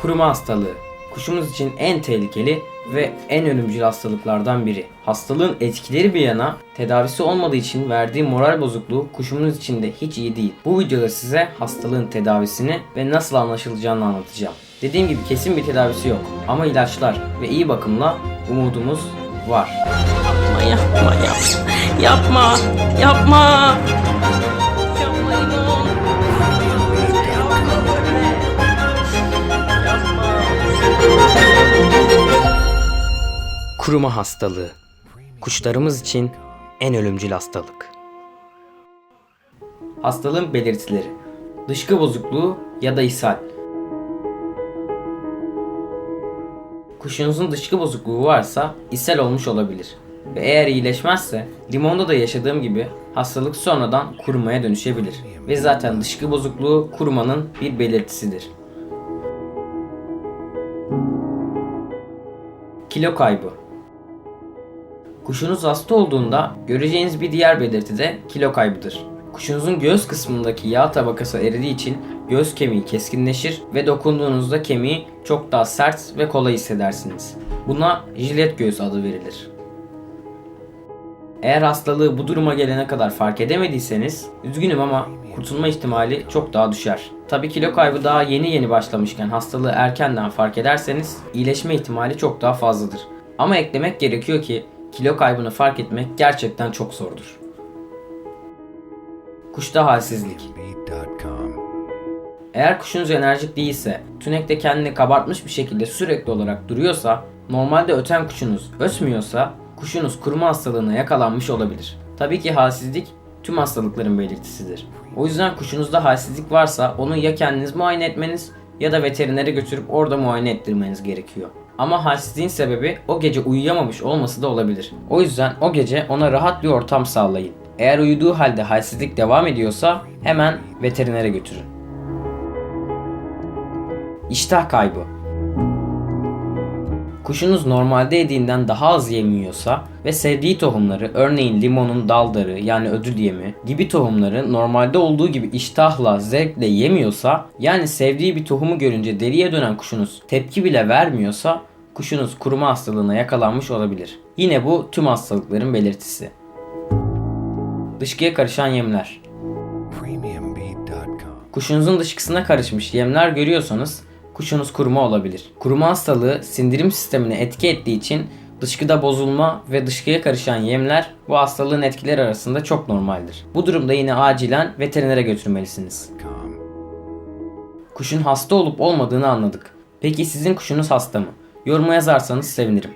Kuruma hastalığı. Kuşumuz için en tehlikeli ve en ölümcül hastalıklardan biri. Hastalığın etkileri bir yana tedavisi olmadığı için verdiği moral bozukluğu kuşumuz için de hiç iyi değil. Bu videoda size hastalığın tedavisini ve nasıl anlaşılacağını anlatacağım. Dediğim gibi kesin bir tedavisi yok ama ilaçlar ve iyi bakımla umudumuz var. Yapma yapma yapma. Yapma. Yapma. Kuruma hastalığı. Kuşlarımız için en ölümcül hastalık. Hastalığın belirtileri. Dışkı bozukluğu ya da ishal. Kuşunuzun dışkı bozukluğu varsa ishal olmuş olabilir. Ve eğer iyileşmezse limonda da yaşadığım gibi hastalık sonradan kurumaya dönüşebilir. Ve zaten dışkı bozukluğu kurumanın bir belirtisidir. Kilo kaybı. Kuşunuz hasta olduğunda göreceğiniz bir diğer belirti de kilo kaybıdır. Kuşunuzun göğüs kısmındaki yağ tabakası eridiği için göğüs kemiği keskinleşir ve dokunduğunuzda kemiği çok daha sert ve kolay hissedersiniz. Buna jilet göğüs adı verilir. Eğer hastalığı bu duruma gelene kadar fark edemediyseniz üzgünüm ama kurtulma ihtimali çok daha düşer. Tabi kilo kaybı daha yeni yeni başlamışken hastalığı erkenden fark ederseniz iyileşme ihtimali çok daha fazladır. Ama eklemek gerekiyor ki kilo kaybını fark etmek gerçekten çok zordur. Kuşta halsizlik. Eğer kuşunuz enerjik değilse, tünekte kendini kabartmış bir şekilde sürekli olarak duruyorsa, normalde öten kuşunuz ötmüyorsa, kuşunuz kuruma hastalığına yakalanmış olabilir. Tabii ki halsizlik tüm hastalıkların belirtisidir. O yüzden kuşunuzda halsizlik varsa onu ya kendiniz muayene etmeniz ya da veterinere götürüp orada muayene ettirmeniz gerekiyor. Ama halsizliğin sebebi o gece uyuyamamış olması da olabilir. O yüzden o gece ona rahat bir ortam sağlayın. Eğer uyuduğu halde halsizlik devam ediyorsa hemen veterinere götürün. İştah kaybı. Kuşunuz normalde yediğinden daha az yem yiyorsa ve sevdiği tohumları örneğin limonun daldarı yani ödül yemi gibi tohumları normalde olduğu gibi iştahla, zevkle yemiyorsa yani sevdiği bir tohumu görünce deriye dönen kuşunuz tepki bile vermiyorsa kuşunuz kuruma hastalığına yakalanmış olabilir. Yine bu tüm hastalıkların belirtisi. Dışkıya karışan yemler. Kuşunuzun dışkısına karışmış yemler görüyorsanız kuşunuz kuruma olabilir. Kuruma hastalığı sindirim sistemine etki ettiği için dışkıda bozulma ve dışkıya karışan yemler bu hastalığın etkileri arasında çok normaldir. Bu durumda yine acilen veterinere götürmelisiniz. Kuşun hasta olup olmadığını anladık. Peki sizin kuşunuz hasta mı? Yoruma yazarsanız sevinirim.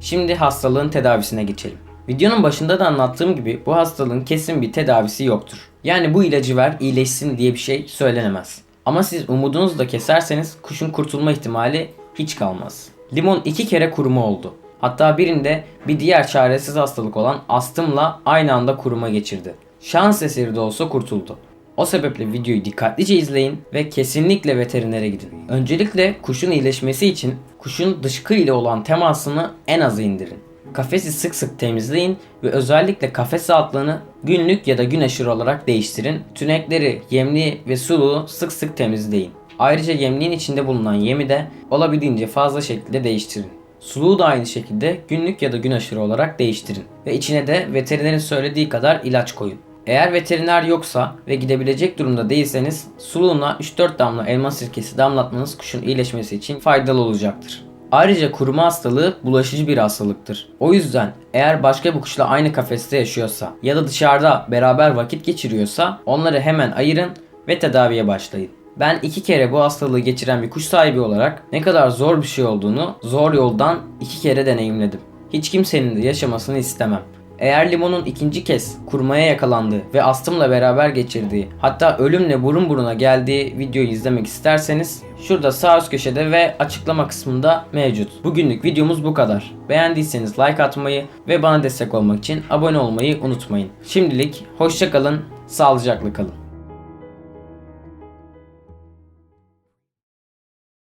Şimdi hastalığın tedavisine geçelim. Videonun başında da anlattığım gibi bu hastalığın kesin bir tedavisi yoktur. Yani bu ilacı ver iyileşsin diye bir şey söylenemez. Ama siz umudunuzu da keserseniz kuşun kurtulma ihtimali hiç kalmaz. Limon iki kere kuruma oldu. Hatta birinde bir diğer çaresiz hastalık olan astımla aynı anda kuruma geçirdi. Şans eseri de olsa kurtuldu. O sebeple videoyu dikkatlice izleyin ve kesinlikle veterinere gidin. Öncelikle kuşun iyileşmesi için kuşun dışkı ile olan temasını en aza indirin. Kafesi sık sık temizleyin ve özellikle kafes altlığını günlük ya da gün aşırı olarak değiştirin. Tünekleri, yemliği ve suluğu sık sık temizleyin. Ayrıca yemliğin içinde bulunan yemi de olabildiğince fazla şekilde değiştirin. Suluğu da aynı şekilde günlük ya da gün aşırı olarak değiştirin. Ve içine de veterinerin söylediği kadar ilaç koyun. Eğer veteriner yoksa ve gidebilecek durumda değilseniz suluğuna 3-4 damla elma sirkesi damlatmanız kuşun iyileşmesi için faydalı olacaktır. Ayrıca kuruma hastalığı bulaşıcı bir hastalıktır. O yüzden eğer başka bir kuşla aynı kafeste yaşıyorsa ya da dışarıda beraber vakit geçiriyorsa onları hemen ayırın ve tedaviye başlayın. Ben iki kere bu hastalığı geçiren bir kuş sahibi olarak ne kadar zor bir şey olduğunu zor yoldan iki kere deneyimledim. Hiç kimsenin de yaşamasını istemem. Eğer limonun ikinci kez kurmaya yakalandığı ve astımla beraber geçirdiği hatta ölümle burun buruna geldiği videoyu izlemek isterseniz şurada sağ üst köşede ve açıklama kısmında mevcut. Bugünlük videomuz bu kadar. Beğendiyseniz like atmayı ve bana destek olmak için abone olmayı unutmayın. Şimdilik hoşçakalın, sağlıcakla kalın.